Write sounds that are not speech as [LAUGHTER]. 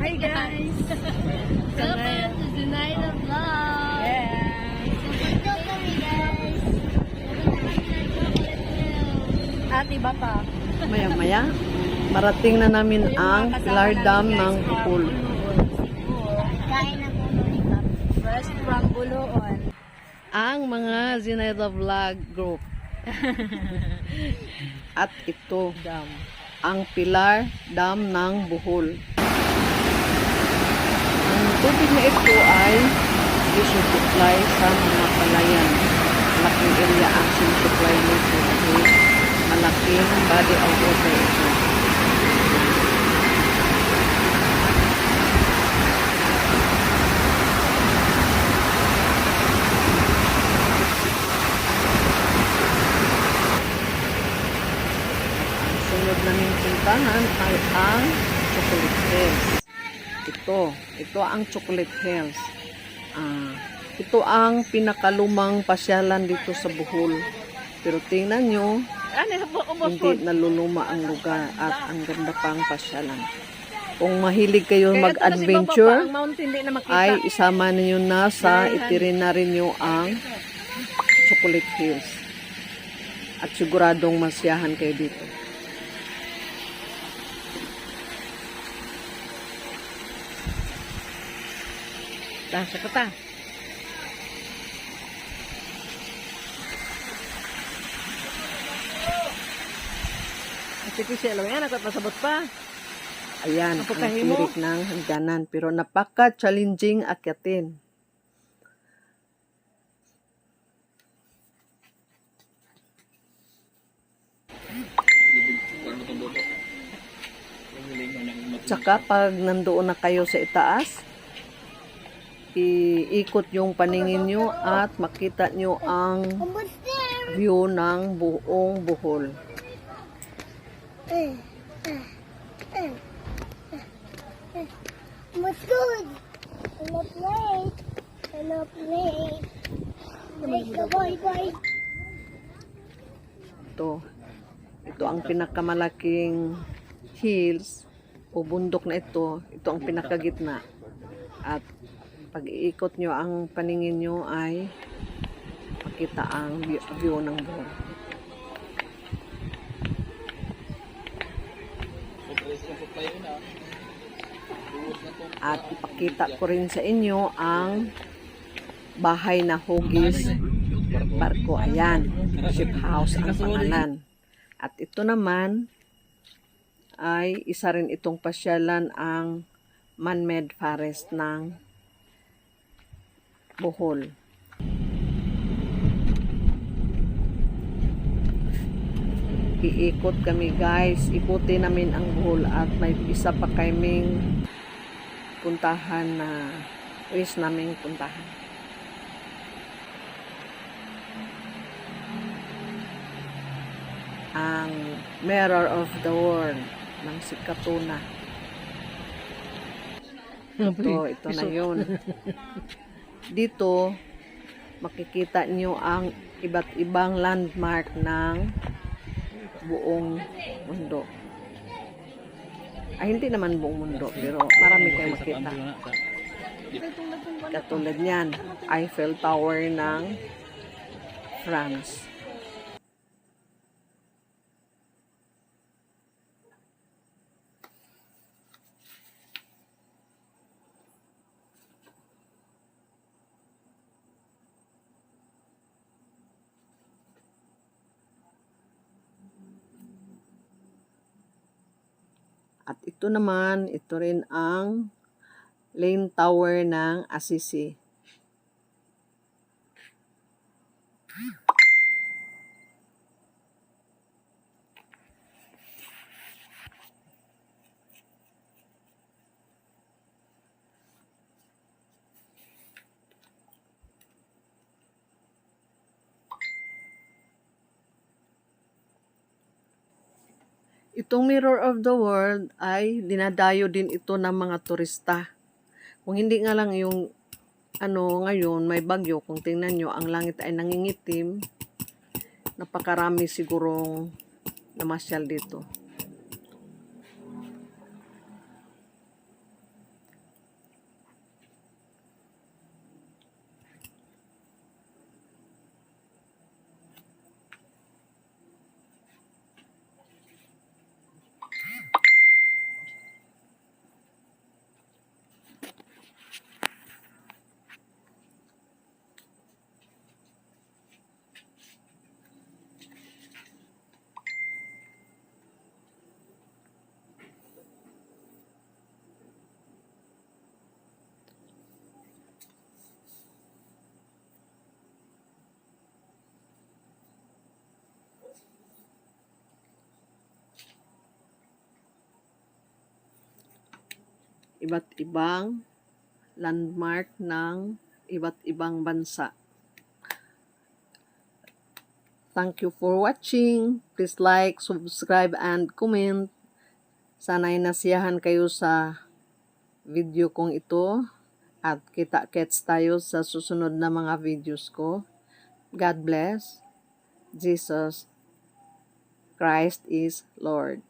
Hi guys! Welcome to Zenida Vlog! Guys! At iba pa. Maya-maya, marating na namin ang Pilar Dam ng Bukol. Kain Pap. Fresh from Buloon. Ang mga Zinaida Vlog Group. [LAUGHS] At ito, Dam. ang Pilar Dam ng Bohol. Tubig na ito ay isusupply sa mga palayan. Malaking area ang sinusupply nito kasi malaking body of water ito. Sunod naming puntahan ay ang Chocolate Hills. Ito, ito ang Chocolate Hills. Ah, ito ang pinakalumang pasyalan dito sa Bohol. Pero tingnan nyo, Ano hindi naluluma ang lugar at ang ganda pang pasyalan. Kung mahilig kayo mag-adventure, ay isama ninyo na sa itinerary nyo ang Chocolate Hills. At siguradong masyahan kayo dito. Tasa ka ta. Artificial lang yan. At pasabot pa. Ayan, ang tirik ng hangganan. Pero napaka-challenging akyatin. Tsaka pag nandoon na kayo sa itaas, iikot yung paningin nyo at makita nyo ang view ng buong buhol. What's good? Hello play. Hello play. Make the boy boy. Ito. Ito ang pinakamalaking hills o bundok na ito. Ito ang pinakagitna. At pag iikot nyo ang paningin nyo ay makita ang view, view ng buhol. At ipakita ko rin sa inyo ang bahay na hugis barko. Ayan, ship house ang pangalan. At ito naman ay isa rin itong pasyalan ang man-made forest ng Bohol. Iikot kami guys, ikutin namin ang Bohol at may isa pa kaming puntahan na wish naming puntahan. ang Mirror of the World ng si Katuna. [LAUGHS] Ito, ito na yun. [LAUGHS] Dito, makikita nyo ang iba't ibang landmark ng buong mundo. Ay, hindi naman buong mundo, pero marami kayong makita. Katulad niyan, Eiffel Tower ng France. At ito naman, ito rin ang Lane Tower ng Assisi. Itong Mirror of the World ay dinadayo din ito ng mga turista. Kung hindi nga lang yung ano ngayon may bagyo, kung tingnan nyo ang langit ay nangingitim, napakarami sigurong namasyal dito. Iba't ibang landmark ng iba't ibang bansa. Thank you for watching. Please like, subscribe, and comment. Sana'y nasiyahan kayo sa video kong ito. At kita-kits tayo sa susunod na mga videos ko. God bless. Jesus Christ is Lord.